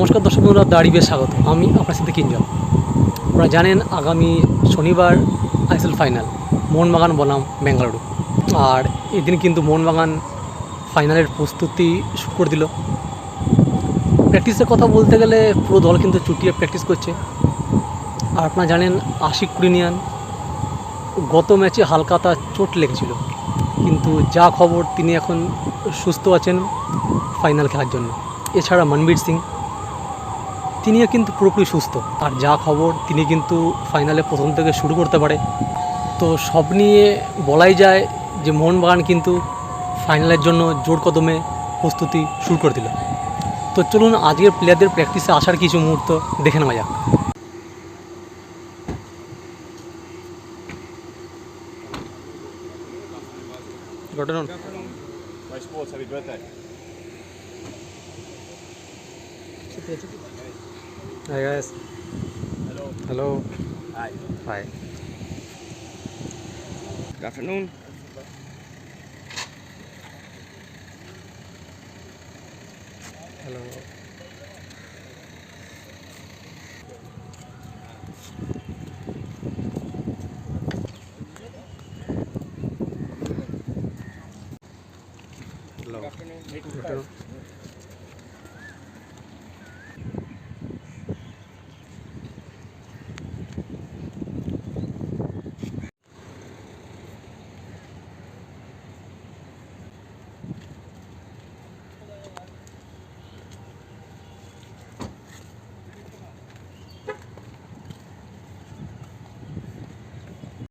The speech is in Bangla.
নমস্কার দর্শক বন্ধুরা দাঁড়িয়ে স্বাগত। আমি আপনার সাথে কিঞ্জন আপনারা জানেন, আগামী শনিবার আইএসএল ফাইনাল, মোহনবাগান বনাম বেঙ্গালুরু। আর এদিন কিন্তু মোহনবাগান ফাইনালের প্রস্তুতি শুরু করে দিল। প্র্যাকটিসের কথা বলতে গেলে পুরো দল কিন্তু চুটিয়ে প্র্যাকটিস করছে। আর আপনারা জানেন, আশিক কুরিনিয়ান গত ম্যাচে হালকা তার চোট লেগেছিল। কিন্তু যা খবর, তিনি এখন সুস্থ আছেন ফাইনাল খেলার জন্য। এছাড়া মনবীর সিং তিনিও কিন্তু পুরোপুরি সুস্থ। আর যা খবর তিনি কিন্তু ফাইনালে প্রথম থেকে শুরু করতে পারে। তো সব নিয়ে বলাই যায় যে মোহনবাগান কিন্তু ফাইনালের জন্য জোর কদমে প্রস্তুতি শুরু করে দিল। তো চলুন আজকের প্লেয়ারদের প্র্যাকটিসে আসার কিছু মুহূর্ত দেখে নেওয়া যাক। ঘটনা My sports, happy birthday. Hi guys. Hello. Hello. Hi. Hi. Good afternoon. Hello. Hello. Good afternoon. Good afternoon.